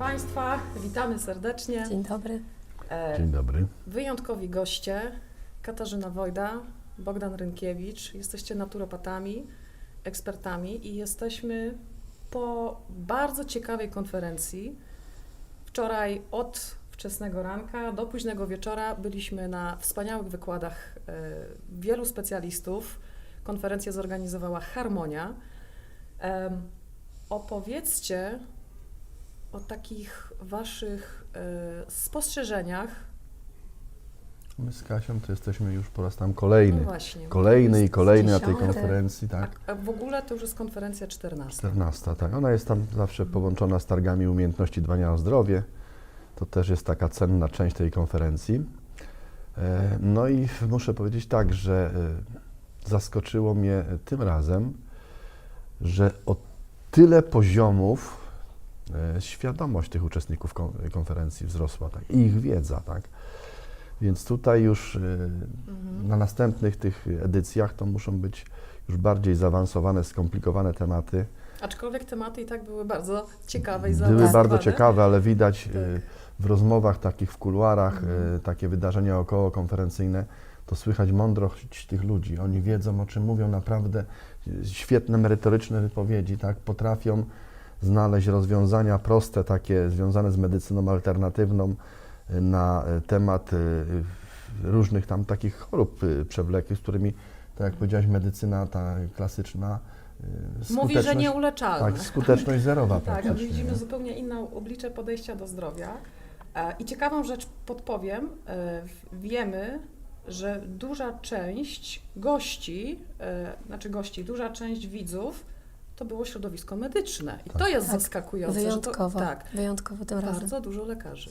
Państwa, witamy serdecznie. Dzień dobry. E, Dzień dobry. Wyjątkowi goście, Katarzyna Wojda, Bogdan Rynkiewicz. Jesteście naturopatami, ekspertami i jesteśmy po bardzo ciekawej konferencji. Wczoraj od wczesnego ranka do późnego wieczora byliśmy na wspaniałych wykładach e, wielu specjalistów. Konferencję zorganizowała Harmonia. Em, opowiedzcie o takich Waszych e, spostrzeżeniach. My z Kasią to jesteśmy już po raz tam kolejny. No właśnie. Kolejny i kolejny na tej konferencji, tak. A, w ogóle to już jest konferencja 14. 14, tak. Ona jest tam zawsze połączona z targami umiejętności dbania o zdrowie. To też jest taka cenna część tej konferencji. E, No i muszę powiedzieć tak, że e, zaskoczyło mnie tym razem, że o tyle poziomów świadomość tych uczestników kon- konferencji wzrosła, tak, i ich wiedza, tak. Więc tutaj już e, Mhm. na następnych tych edycjach to muszą być już bardziej zaawansowane, skomplikowane tematy. Aczkolwiek tematy i tak były bardzo ciekawe i Były zaawansowane. bardzo ciekawe, ale widać Tak. y, w rozmowach takich w kuluarach, Mhm. takie wydarzenia okołokonferencyjne, to słychać mądrość tych ludzi. Oni wiedzą, o czym mówią, naprawdę świetne, merytoryczne wypowiedzi, tak? Potrafią znaleźć rozwiązania proste, takie związane z medycyną alternatywną y, na y, temat y, różnych tam takich chorób przewlekłych, z którymi, tak jak powiedziałaś, medycyna ta klasyczna Mówi, że nieuleczalne. tak, skuteczność zerowa Tak, widzimy nie? zupełnie inne oblicze podejścia do zdrowia. E, I ciekawą rzecz podpowiem. E, Wiemy, że duża część gości, e, znaczy gości, duża część widzów to było środowisko medyczne. I to Tak. jest Tak, zaskakujące. Wyjątkowo. Że to, tak, Wyjątkowo tym razem. bardzo dużo lekarzy.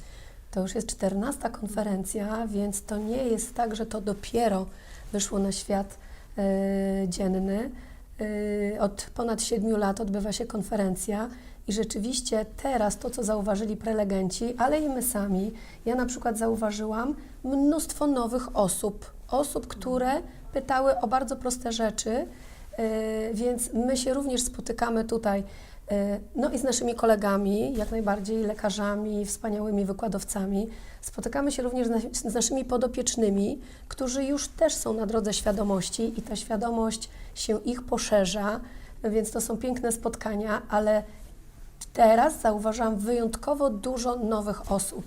To już jest 14 konferencja, więc to nie jest tak, że to dopiero wyszło na świat e, dzienny. E, od ponad 7 lat odbywa się konferencja i rzeczywiście teraz to, co zauważyli prelegenci, ale i my sami, ja na przykład zauważyłam mnóstwo nowych osób, osób, które pytały o bardzo proste rzeczy, więc my się również spotykamy tutaj E, No i z naszymi kolegami, jak najbardziej lekarzami, wspaniałymi wykładowcami. Spotykamy się również z naszymi podopiecznymi, którzy już też są na drodze świadomości i ta świadomość się ich poszerza, więc to są piękne spotkania, ale teraz zauważam wyjątkowo dużo nowych osób,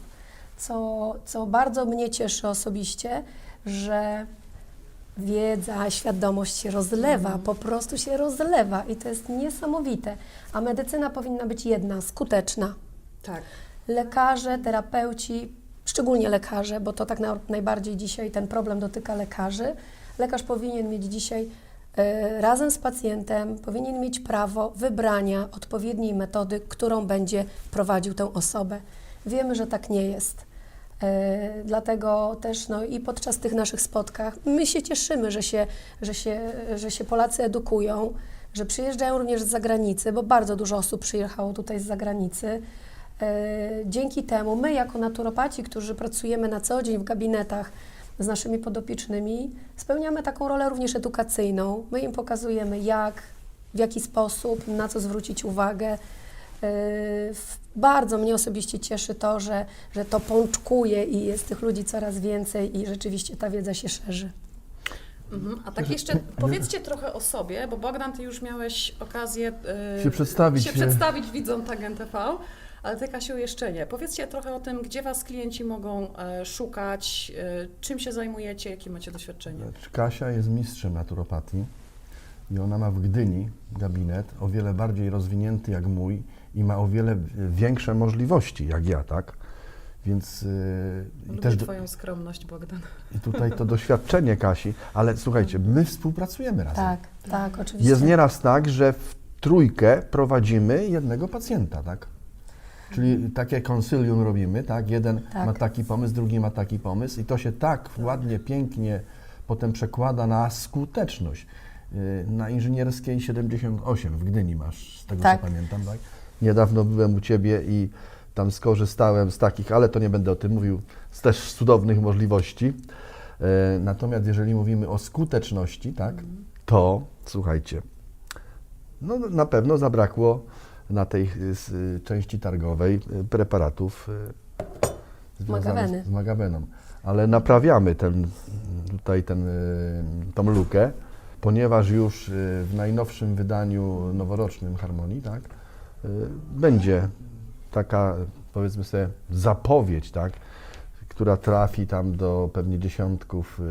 co, co bardzo mnie cieszy osobiście, że wiedza, świadomość się rozlewa, Mhm. po prostu się rozlewa i to jest niesamowite. A medycyna powinna być jedna, skuteczna. Tak. Lekarze, terapeuci, szczególnie lekarze, bo to tak na, najbardziej dzisiaj ten problem dotyka lekarzy. Lekarz powinien mieć dzisiaj e, razem z pacjentem, powinien mieć prawo wybrania odpowiedniej metody, którą będzie prowadził tę osobę. Wiemy, że tak nie jest. E, Dlatego też no, i podczas tych naszych spotkach my się cieszymy, że się, że, się, że się Polacy edukują, że przyjeżdżają również z zagranicy, bo bardzo dużo osób przyjechało tutaj z zagranicy. E, Dzięki temu my, jako naturopaci, którzy pracujemy na co dzień w gabinetach z naszymi podopiecznymi, spełniamy taką rolę również edukacyjną. My im pokazujemy, jak, w jaki sposób, na co zwrócić uwagę. W- Bardzo mnie osobiście cieszy to, że, że to pączkuje i jest tych ludzi coraz więcej i rzeczywiście ta wiedza się szerzy. Mhm. A tak jeszcze powiedzcie trochę o sobie, bo Bogdan, ty już miałeś okazję e, Się przedstawić, się przedstawić widzom tak NTV, ale ty Kasiu jeszcze nie. Powiedzcie trochę o tym, gdzie was klienci mogą e, szukać, e, czym się zajmujecie, jakie macie doświadczenie. Znaczy, Kasia jest mistrzem naturopatii i ona ma w Gdyni gabinet o wiele bardziej rozwinięty jak mój i ma o wiele większe możliwości jak ja, tak? Więc yy, i też do, twoją skromność, Bogdan. i tutaj to doświadczenie Kasi, ale słuchajcie, my współpracujemy razem. Tak, tak, oczywiście. Jest nieraz tak, że w trójkę prowadzimy jednego pacjenta, tak? Czyli takie konsylium robimy, tak? Jeden Tak. ma taki pomysł, drugi ma taki pomysł i to się tak ładnie, pięknie potem przekłada na skuteczność. Yy, Na inżynierskiej 78 w Gdyni masz, z tego Tak. co pamiętam, tak? Niedawno byłem u Ciebie i tam skorzystałem z takich, ale to nie będę o tym mówił, z też cudownych możliwości. Yy, Natomiast jeżeli mówimy o skuteczności, tak, to słuchajcie, no na pewno zabrakło na tej y, y, części targowej y, preparatów związanych z magabeną. Ale naprawiamy ten, tutaj ten, tą lukę, ponieważ już w najnowszym wydaniu noworocznym Harmonii, tak, będzie taka, powiedzmy sobie, zapowiedź, tak, która trafi tam do pewnie dziesiątków y,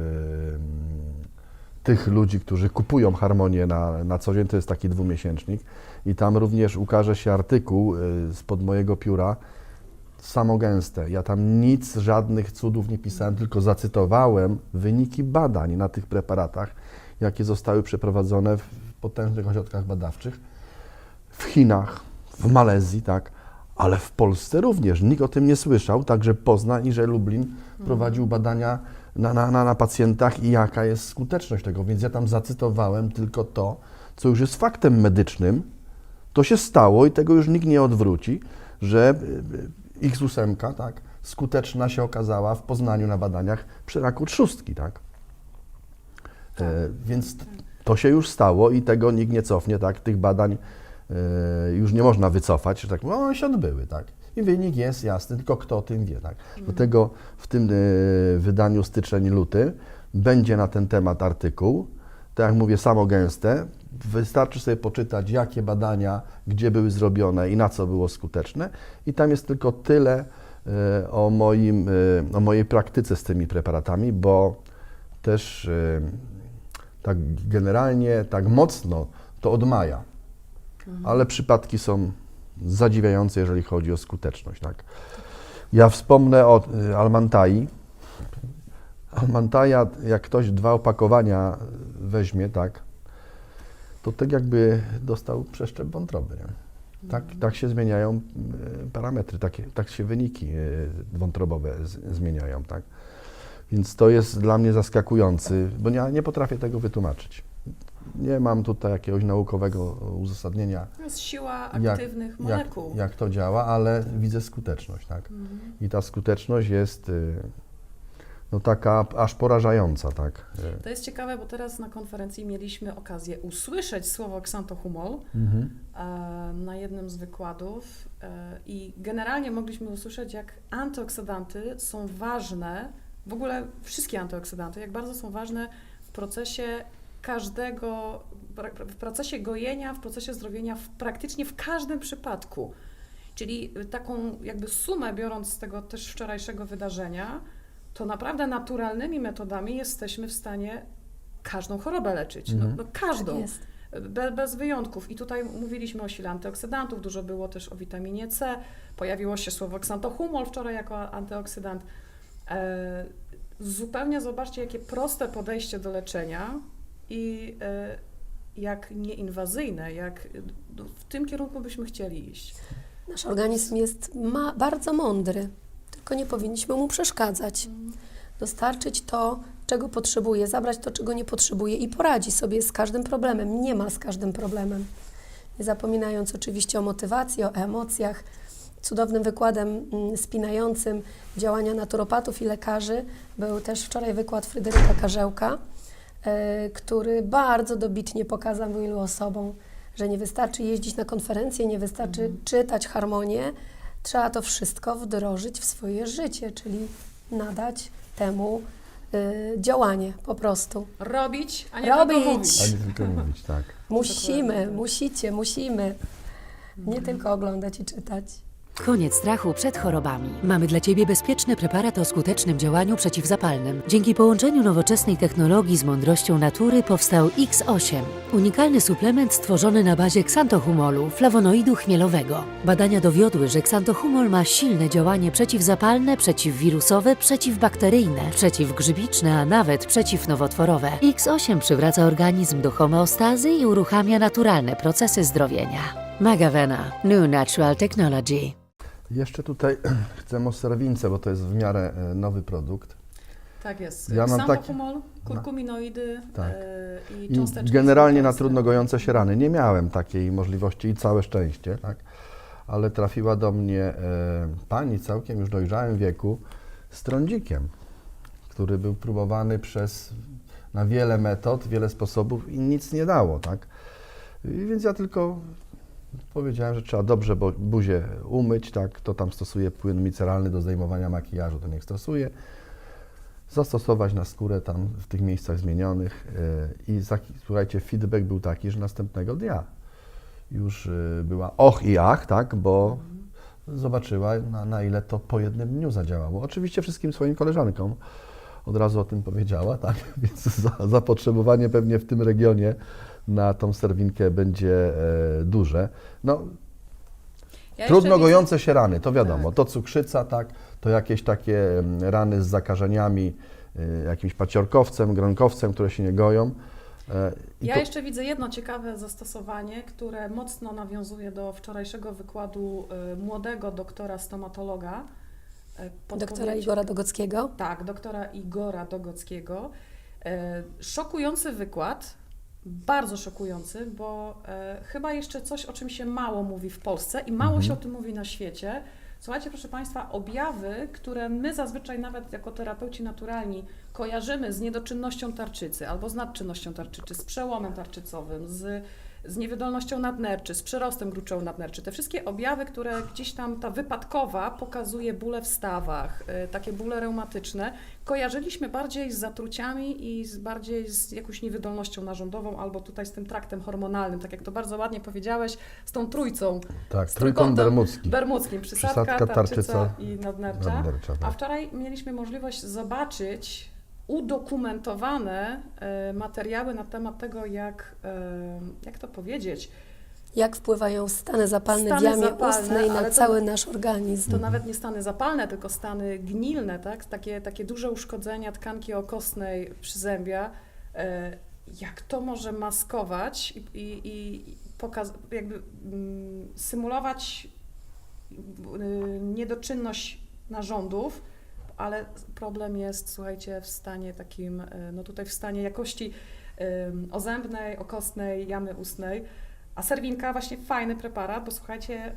tych ludzi, którzy kupują harmonię na, na co dzień, to jest taki dwumiesięcznik. I tam również ukaże się artykuł y, spod mojego pióra, samogęste. Ja tam nic, żadnych cudów nie pisałem, tylko zacytowałem wyniki badań na tych preparatach, jakie zostały przeprowadzone w potężnych ośrodkach badawczych w Chinach, w Malezji, tak, ale w Polsce również. Nikt o tym nie słyszał, także Poznań i że Lublin prowadził badania na, na, na, na pacjentach i jaka jest skuteczność tego. Więc ja tam zacytowałem tylko to, co już jest faktem medycznym. To się stało i tego już nikt nie odwróci, że y, y, X8, tak, skuteczna się okazała w Poznaniu na badaniach przy raku trzustki, tak. E, więc to się już stało i tego nikt nie cofnie, tak? Tych badań e, już nie można wycofać, że tak, no one się odbyły, tak? I wynik jest jasny, tylko kto o tym wie, tak? Dlatego w tym e, wydaniu styczeń-luty będzie na ten temat artykuł, tak jak mówię, samo gęste. Wystarczy sobie poczytać, jakie badania, gdzie były zrobione i na co było skuteczne. I tam jest tylko tyle e, o, moim, e, o mojej praktyce z tymi preparatami, bo też e, tak generalnie, tak mocno to od maja. Ale przypadki są zadziwiające, jeżeli chodzi o skuteczność. Tak? Ja wspomnę o y, Almantai. Almantaja, jak ktoś dwa opakowania weźmie, tak, to tak jakby dostał przeszczep wątroby. Nie? Tak, tak się zmieniają y, parametry, takie, tak się wyniki y, wątrobowe z, zmieniają. Tak? Więc to jest dla mnie zaskakujący, bo ja nie potrafię tego wytłumaczyć. Nie mam tutaj jakiegoś naukowego uzasadnienia, To jest siła Jak- aktywnych jak, molekuł. jak to działa, ale widzę skuteczność, tak? Mhm. I ta skuteczność jest y, no taka aż porażająca, tak? Y, To jest ciekawe, bo teraz na konferencji mieliśmy okazję usłyszeć słowo xantohumol Mhm. e, na jednym z wykładów e, i generalnie mogliśmy usłyszeć, jak antyoksydanty są ważne, w ogóle wszystkie antyoksydanty, jak bardzo są ważne w procesie każdego, w procesie gojenia, w procesie zdrowienia, w praktycznie w każdym przypadku. Czyli taką jakby sumę biorąc z tego też wczorajszego wydarzenia, to naprawdę naturalnymi metodami jesteśmy w stanie każdą chorobę leczyć. No, Mhm. no każdą. Tak. Be, bez wyjątków. I tutaj mówiliśmy o sile antyoksydantów, dużo było też o witaminie C. Pojawiło się słowo xantohumol wczoraj jako antyoksydant. E, zupełnie zobaczcie, jakie proste podejście do leczenia i e, jak nieinwazyjne, jak no, w tym kierunku byśmy chcieli iść. Nasz organizm jest ma, bardzo mądry, tylko nie powinniśmy mu przeszkadzać. Dostarczyć to, czego potrzebuje, zabrać to, czego nie potrzebuje i poradzi sobie z każdym problemem, niemal z każdym problemem. Nie zapominając oczywiście o motywacji, o emocjach. Cudownym wykładem mm, spinającym działania naturopatów i lekarzy był też wczoraj wykład Fryderyka Karzełka, który bardzo dobitnie pokazał wielu osobom, że nie wystarczy jeździć na konferencje, nie wystarczy czytać harmonię, trzeba to wszystko wdrożyć w swoje życie, czyli nadać temu y, działanie po prostu. Robić, a nie Robić. tylko mówić. A nie tylko mówić, tak. Musimy, musicie, musimy. Nie tylko oglądać i czytać. Koniec strachu przed chorobami. Mamy dla Ciebie bezpieczny preparat o skutecznym działaniu przeciwzapalnym. Dzięki połączeniu nowoczesnej technologii z mądrością natury powstał X8. Unikalny suplement stworzony na bazie ksantohumolu, flawonoidu chmielowego. Badania dowiodły, że ksantohumol ma silne działanie przeciwzapalne, przeciwwirusowe, przeciwbakteryjne, przeciwgrzybiczne, a nawet przeciwnowotworowe. X8 przywraca organizm do homeostazy i uruchamia naturalne procesy zdrowienia. Magavena New Natural Technology. Jeszcze tutaj chcę o serwince, bo to jest w miarę e, nowy produkt. Tak jest. Ja mam taki- kurkuminoidy Tak. e, i I cząsteczki. generalnie na trudno gojące się rany. Nie miałem takiej możliwości i całe szczęście, tak? Ale trafiła do mnie e, pani całkiem już dojrzałym wieku z trądzikiem, który był próbowany przez na wiele metod, wiele sposobów i nic nie dało, tak? I więc ja tylko powiedziałem, że trzeba dobrze buzię umyć, tak, kto tam stosuje płyn miceralny do zdejmowania makijażu, to niech stosuje. Zastosować na skórę tam w tych miejscach zmienionych e, i słuchajcie, feedback był taki, że następnego dnia już e, była och i ach, tak, bo zobaczyła na, na ile to po jednym dniu zadziałało. Oczywiście wszystkim swoim koleżankom od razu o tym powiedziała, tak, więc za, zapotrzebowanie pewnie w tym regionie na tą serwinkę będzie e, duże. No, Ja Trudno gojące się rany, to wiadomo. Tak. To cukrzyca, tak, to jakieś takie rany z zakażeniami, y, jakimś paciorkowcem, gronkowcem, które się nie goją. E, i Ja to- jeszcze widzę jedno ciekawe zastosowanie, które mocno nawiązuje do wczorajszego wykładu młodego doktora stomatologa. Doktora Igora Dogockiego. Tak, doktora Igora Dogockiego. E, Szokujący wykład, bardzo szokujący, bo e, chyba jeszcze coś, o czym się mało mówi w Polsce i mało Mhm. się o tym mówi na świecie. Słuchajcie, proszę Państwa, objawy, które my zazwyczaj nawet jako terapeuci naturalni kojarzymy z niedoczynnością tarczycy albo z nadczynnością tarczycy, z przełomem tarczycowym, z, z niewydolnością nadnerczy, z przerostem gruczołu nadnerczy. Te wszystkie objawy, które gdzieś tam ta wypadkowa pokazuje bóle w stawach, y, takie bóle reumatyczne, kojarzyliśmy bardziej z zatruciami i z bardziej z jakąś niewydolnością narządową albo tutaj z tym traktem hormonalnym, tak jak to bardzo ładnie powiedziałeś, z tą trójcą tak, z trójkąt trójkątem bermudzki. bermudzkim, przysadka, Przysadka, tarczyca, tarczyca, i nadnercza. Nadnercza, A tak. wczoraj mieliśmy możliwość zobaczyć udokumentowane e, materiały na temat tego, jak, e, jak to powiedzieć, Jak wpływają stany zapalne Stany w jamie zapalne, ustnej na to- cały nasz organizm. to nawet nie stany zapalne, tylko stany gnilne, tak? takie, takie duże uszkodzenia tkanki okostnej przyzębia. E, Jak to może maskować i, i, i pokaz- jakby mm, symulować y, niedoczynność narządów, ale problem jest, słuchajcie, w stanie takim, y, no tutaj w stanie jakości ozębnej, okostnej, jamy ustnej. A serwinka właśnie fajny preparat, bo słuchajcie,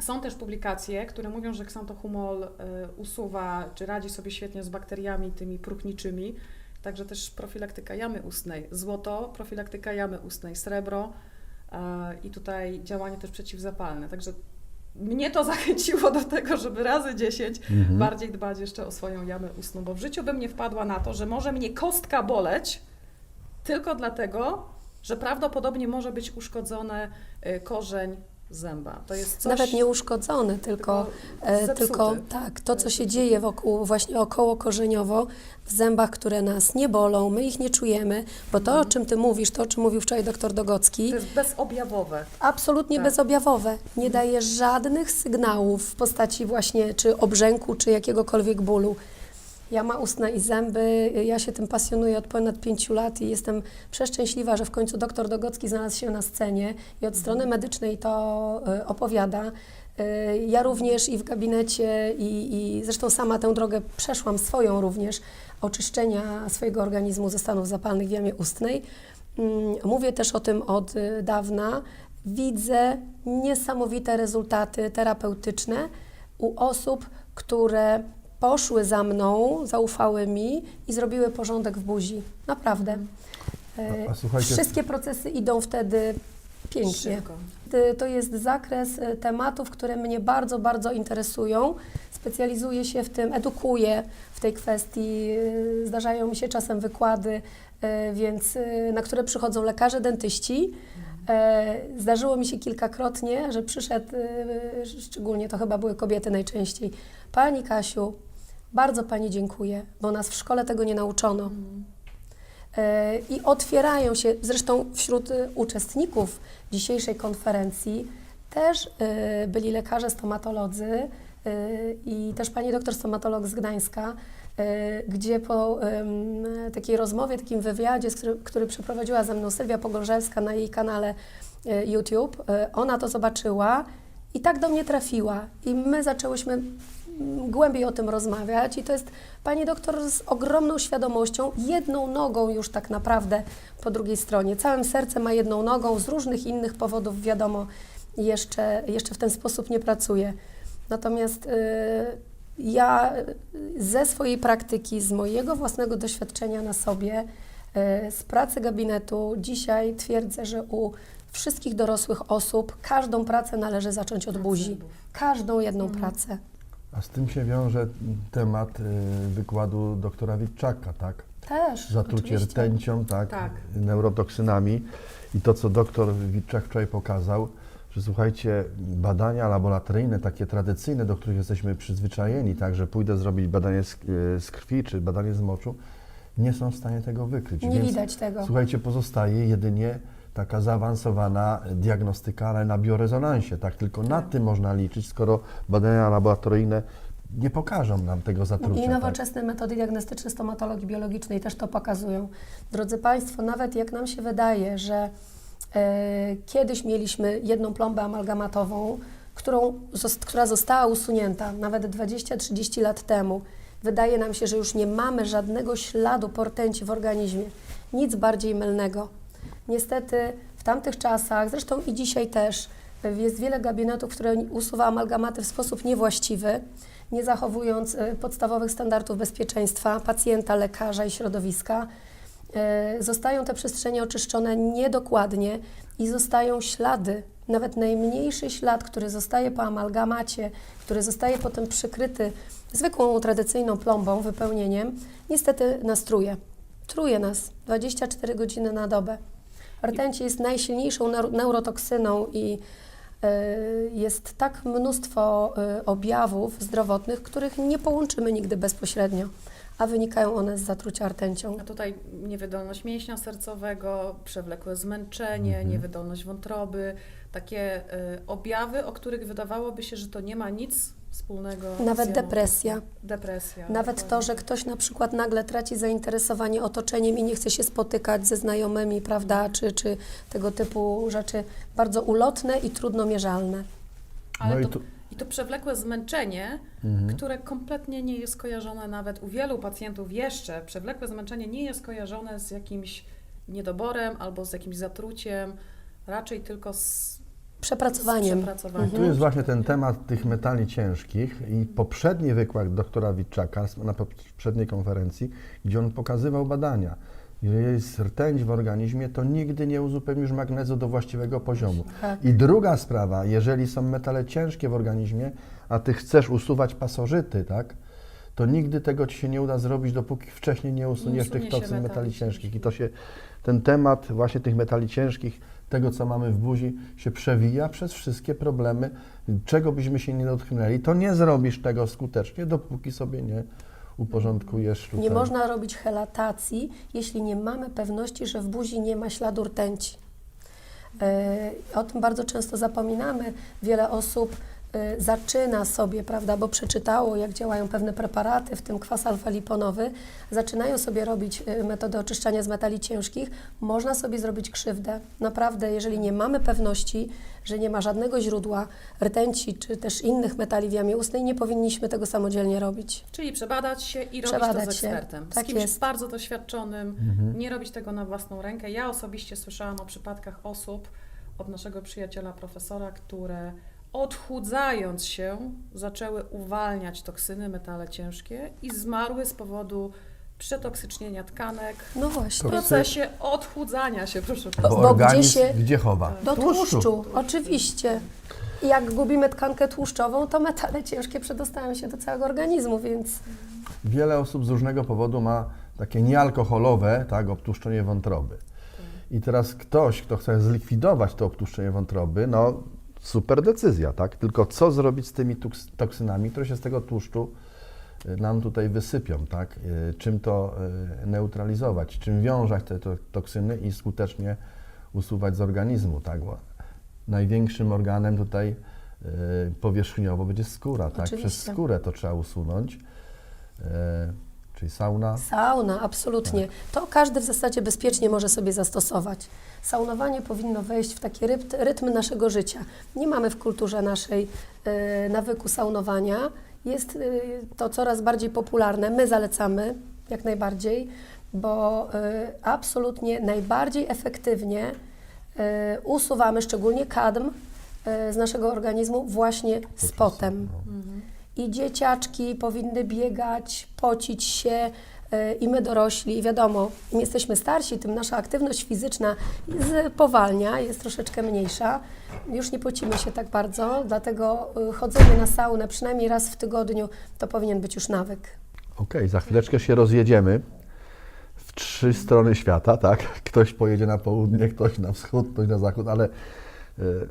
są też publikacje, które mówią, że ksantohumol y, usuwa, czy radzi sobie świetnie z bakteriami tymi próchniczymi. Także też profilaktyka jamy ustnej. Złoto, profilaktyka jamy ustnej. Srebro y, i tutaj działanie też przeciwzapalne. Także mnie to zachęciło do tego, żeby razy 10 Mhm. bardziej dbać jeszcze o swoją jamę ustną, bo w życiu bym nie wpadła na to, że może mnie kostka boleć tylko dlatego, że prawdopodobnie może być uszkodzony korzeń zęba. To jest coś... Nawet nie uszkodzony, tylko, e, zepsuty. tylko tak, to co się dzieje wokół, właśnie około korzeniowo, w zębach, które nas nie bolą, my ich nie czujemy, bo to, o czym ty mówisz, to, o czym mówił wczoraj doktor Dogocki, To jest bezobjawowe. absolutnie Tak. bezobjawowe. Nie daje żadnych sygnałów w postaci właśnie czy obrzęku, czy jakiegokolwiek bólu. Jama ustna i zęby, ja się tym pasjonuję od ponad pięciu lat i jestem przeszczęśliwa, że w końcu doktor Dogocki znalazł się na scenie i od strony medycznej to y, opowiada. Y, Ja również i w gabinecie i, i zresztą sama tę drogę przeszłam swoją również, oczyszczenia swojego organizmu ze stanów zapalnych w jamie ustnej. Mm, Mówię też o tym od y, dawna. Widzę niesamowite rezultaty terapeutyczne u osób, które poszły za mną, zaufały mi i zrobiły porządek w buzi. Naprawdę. E, A- a słuchajcie- Wszystkie procesy idą wtedy pięknie. Szybko. To jest zakres y, tematów, które mnie bardzo, bardzo interesują. Specjalizuję się w tym, edukuję w tej kwestii. y, Zdarzają mi się czasem wykłady, y, więc y, na które przychodzą lekarze, dentyści. E, Zdarzyło mi się kilkakrotnie, że przyszedł, y, szczególnie to chyba były kobiety najczęściej, Pani Kasiu, bardzo Pani dziękuję, bo nas w szkole tego nie nauczono. E, I otwierają się, zresztą wśród y, uczestników dzisiejszej konferencji też y, byli lekarze stomatolodzy i też pani doktor stomatolog z Gdańska, gdzie po takiej rozmowie, takim wywiadzie, który, który przeprowadziła ze mną Sylwia Pogorzelska na jej kanale YouTube, ona to zobaczyła i tak do mnie trafiła. I my zaczęłyśmy mm, głębiej o tym rozmawiać i to jest pani doktor z ogromną świadomością, jedną nogą już tak naprawdę po drugiej stronie. Całym sercem ma jedną nogą, z różnych innych powodów wiadomo, jeszcze, jeszcze w ten sposób nie pracuje. Natomiast y, ja y, ze swojej praktyki, z mojego własnego doświadczenia na sobie, y, z pracy gabinetu, dzisiaj twierdzę, że u wszystkich dorosłych osób, każdą pracę należy zacząć od buzi. Każdą jedną pracę. A z tym się wiąże temat y, wykładu doktora Witczaka, tak? Też. Zatrucie oczywiście. rtęcią, tak, Tak. neurotoksynami. I to, co doktor Witczak wczoraj pokazał, że słuchajcie, badania laboratoryjne, takie tradycyjne, do których jesteśmy przyzwyczajeni, tak, że pójdę zrobić badanie z, y, z krwi czy badanie z moczu, nie są w stanie tego wykryć. Nie Więc, widać tego. Słuchajcie, pozostaje jedynie taka zaawansowana diagnostyka, ale na biorezonansie, tak? Tylko na Tak. tym można liczyć, skoro badania laboratoryjne nie pokażą nam tego zatrucia. I tak? nowoczesne metody diagnostyczne stomatologii biologicznej też to pokazują. Drodzy Państwo, nawet jak nam się wydaje, że e, kiedyś mieliśmy jedną plombę amalgamatową, którą, która została usunięta nawet 20-30 lat temu, wydaje nam się, że już nie mamy żadnego śladu portęci w organizmie. Nic bardziej mylnego. Niestety w tamtych czasach, zresztą i dzisiaj też, jest wiele gabinetów, które usuwa amalgamaty w sposób niewłaściwy, nie zachowując e, podstawowych standardów bezpieczeństwa pacjenta, lekarza i środowiska. E, Zostają te przestrzenie oczyszczone niedokładnie i zostają ślady, nawet najmniejszy ślad, który zostaje po amalgamacie, który zostaje potem przykryty zwykłą tradycyjną plombą, wypełnieniem, niestety nas truje. Truje nas 24 godziny na dobę. Rtęć jest najsilniejszą neur- neurotoksyną i e, jest tak mnóstwo e, objawów zdrowotnych, których nie połączymy nigdy bezpośrednio, a wynikają one z zatrucia rtęcią. A tutaj niewydolność mięśnia sercowego, przewlekłe zmęczenie, Mhm. niewydolność wątroby, takie y, objawy, o których wydawałoby się, że to nie ma nic wspólnego Nawet z depresja. Depresja. Nawet to, dokładnie. że ktoś na przykład nagle traci zainteresowanie otoczeniem i nie chce się spotykać ze znajomymi, prawda, czy, czy tego typu rzeczy bardzo ulotne i trudno mierzalne. Ale No i to, i to przewlekłe zmęczenie, Mhm. które kompletnie nie jest kojarzone nawet u wielu pacjentów jeszcze, przewlekłe zmęczenie nie jest kojarzone z jakimś niedoborem albo z jakimś zatruciem, raczej tylko z, Przepracowaniem. przepracowaniem. Tu jest właśnie ten temat tych metali ciężkich i poprzedni wykład doktora Witczaka na poprzedniej konferencji, gdzie on pokazywał badania. Jeżeli jest rtęć w organizmie, to nigdy nie uzupełnisz magnezu do właściwego poziomu. Tak. I druga sprawa, jeżeli są metale ciężkie w organizmie, a ty chcesz usuwać pasożyty, tak, to nigdy tego ci się nie uda zrobić, dopóki wcześniej nie usuniesz usunie tych toksyn metali ciężkich. I to się, ten temat właśnie tych metali ciężkich, tego co mamy w buzi, się przewija przez wszystkie problemy. Czego byśmy się nie dotknęli, to nie zrobisz tego skutecznie, dopóki sobie nie uporządkujesz tutaj. Nie można robić helatacji, jeśli nie mamy pewności, że w buzi nie ma śladu rtęci. E, O tym bardzo często zapominamy. Wiele osób zaczyna sobie, prawda, bo przeczytało, jak działają pewne preparaty, w tym kwas alfa-liponowy, zaczynają sobie robić e, metodę oczyszczania z metali ciężkich, można sobie zrobić krzywdę. Naprawdę, jeżeli nie mamy pewności, że nie ma żadnego źródła rtęci czy też innych metali w jamie ustnej, nie powinniśmy tego samodzielnie robić. Czyli przebadać się i robić to Przebadać z się. ekspertem. Tak z kimś jest. bardzo doświadczonym, Mhm. nie robić tego na własną rękę. Ja osobiście słyszałam o przypadkach osób od naszego przyjaciela profesora, które odchudzając się zaczęły uwalniać toksyny, metale ciężkie i zmarły z powodu przetoksycznienia tkanek No w właśnie. To- procesie odchudzania się, proszę Bo, gdzie organizm się- gdzie chowa? Do tłuszczu, oczywiście. I Jak gubimy tkankę tłuszczową, to metale ciężkie przedostają się do całego organizmu, więc Wiele osób z różnego powodu ma takie niealkoholowe, tak, obtłuszczenie wątroby. I teraz ktoś, kto chce zlikwidować to obtłuszczenie wątroby, no super decyzja, tak? Tylko co zrobić z tymi toksynami, które się z tego tłuszczu y, nam tutaj wysypią, tak? Y, Czym to y, neutralizować, czym wiązać te to, toksyny i skutecznie usuwać z organizmu, tak? Bo największym organem tutaj powierzchniowo będzie skóra, tak? Przez Oczywiście. skórę to trzeba usunąć. Czyli sauna. sauna, absolutnie. To każdy w zasadzie bezpiecznie może sobie zastosować. Saunowanie powinno wejść w taki rytm, rytm naszego życia. Nie mamy w kulturze naszej e, nawyku saunowania. Jest e, to coraz bardziej popularne. My zalecamy jak najbardziej, bo e, absolutnie najbardziej efektywnie e, usuwamy szczególnie kadm e, z naszego organizmu właśnie z potem. No. Mhm. I dzieciaczki powinny biegać, pocić się, e, i my dorośli, wiadomo, im jesteśmy starsi, tym nasza aktywność fizyczna powalnia, jest troszeczkę mniejsza. Już nie pocimy się tak bardzo, dlatego e, chodzenie na saunę przynajmniej raz w tygodniu to powinien być już nawyk. Okej, za chwileczkę się rozjedziemy w trzy strony świata, tak? Ktoś pojedzie na południe, ktoś na wschód, ktoś na zachód, ale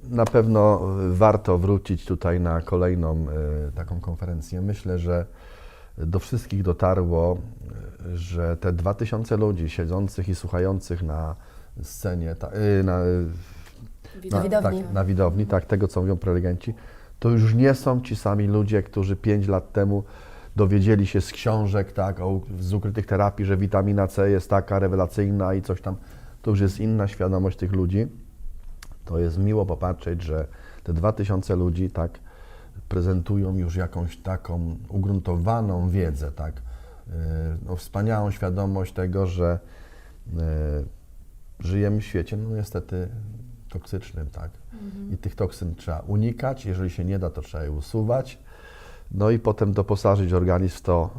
na pewno warto wrócić tutaj na kolejną e, taką konferencję. Myślę, że do wszystkich dotarło, e, że te 2000 ludzi siedzących i słuchających na scenie, ta, e, na, Na widowni. Tak, na widowni, tak, tego co mówią prelegenci, to już nie są ci sami ludzie, którzy 5 lat temu dowiedzieli się z książek, tak, o, z ukrytych terapii, że witamina C jest taka rewelacyjna i coś tam. To już jest inna świadomość tych ludzi. To jest miło popatrzeć, że te 2000 ludzi, tak, prezentują już jakąś taką ugruntowaną wiedzę, tak, Yy, no, wspaniałą świadomość tego, że yy, żyjemy w świecie, no niestety toksycznym, tak. I tych toksyn trzeba unikać, jeżeli się nie da, to trzeba je usuwać. No i potem doposażyć organizm w to,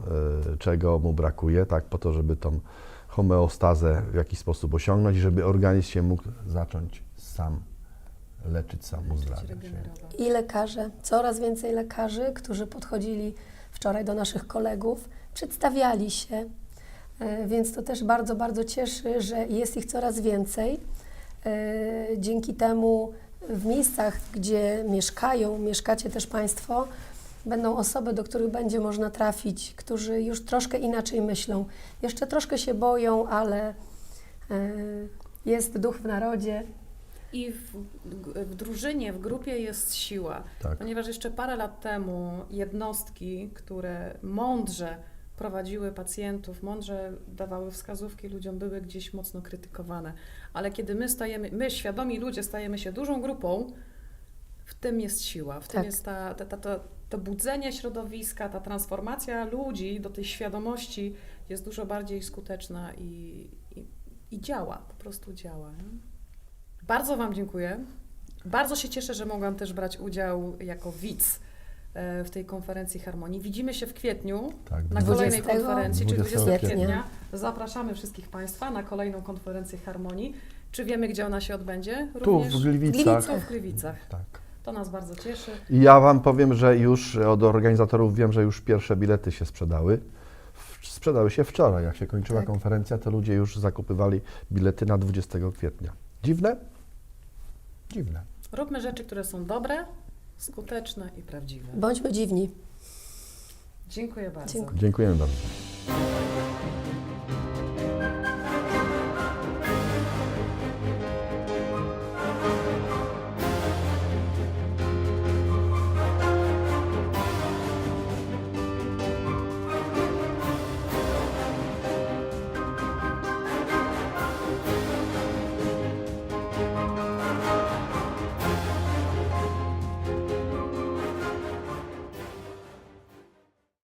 y, czego mu brakuje, tak, po to, żeby tą homeostazę w jakiś sposób osiągnąć i żeby organizm się mógł zacząć sam leczyć, sam uzdrawiać. się. regenerować. I lekarze, coraz więcej lekarzy, którzy podchodzili wczoraj do naszych kolegów, przedstawiali się, e, więc to też bardzo, bardzo cieszy, że jest ich coraz więcej. E, Dzięki temu w miejscach, gdzie mieszkają, mieszkacie też Państwo, będą osoby, do których będzie można trafić, którzy już troszkę inaczej myślą. Jeszcze troszkę się boją, ale e, jest duch w narodzie. I w, w drużynie, w grupie jest siła. Tak. Ponieważ jeszcze parę lat temu jednostki, które mądrze prowadziły pacjentów, mądrze dawały wskazówki ludziom, były gdzieś mocno krytykowane. Ale kiedy my stajemy, my świadomi ludzie stajemy się dużą grupą, w tym jest siła, w tym Tak. jest ta, ta, ta, ta, to budzenie środowiska, ta transformacja ludzi do tej świadomości jest dużo bardziej skuteczna i, i, i działa, po prostu działa. Nie? Bardzo Wam dziękuję. Bardzo się cieszę, że mogłam też brać udział jako widz e, w tej konferencji Harmonii. Widzimy się w kwietniu Tak, na 20 kolejnej konferencji, czyli 20 20 kwietnia. kwietnia. Zapraszamy wszystkich Państwa na kolejną konferencję Harmonii. Czy wiemy, gdzie ona się odbędzie? Tu, Również w Gliwicach. W Gliwicach. Tak. To nas bardzo cieszy. I ja Wam powiem, że już od organizatorów wiem, że już pierwsze bilety się sprzedały. Sprzedały się wczoraj. Jak się kończyła Tak. konferencja, to ludzie już zakupywali bilety na 20 kwietnia. Dziwne? Dziwne. Róbmy rzeczy, które są dobre, skuteczne i prawdziwe. Bądźmy dziwni. Dziękuję bardzo. Dziękuję. Dziękujemy bardzo.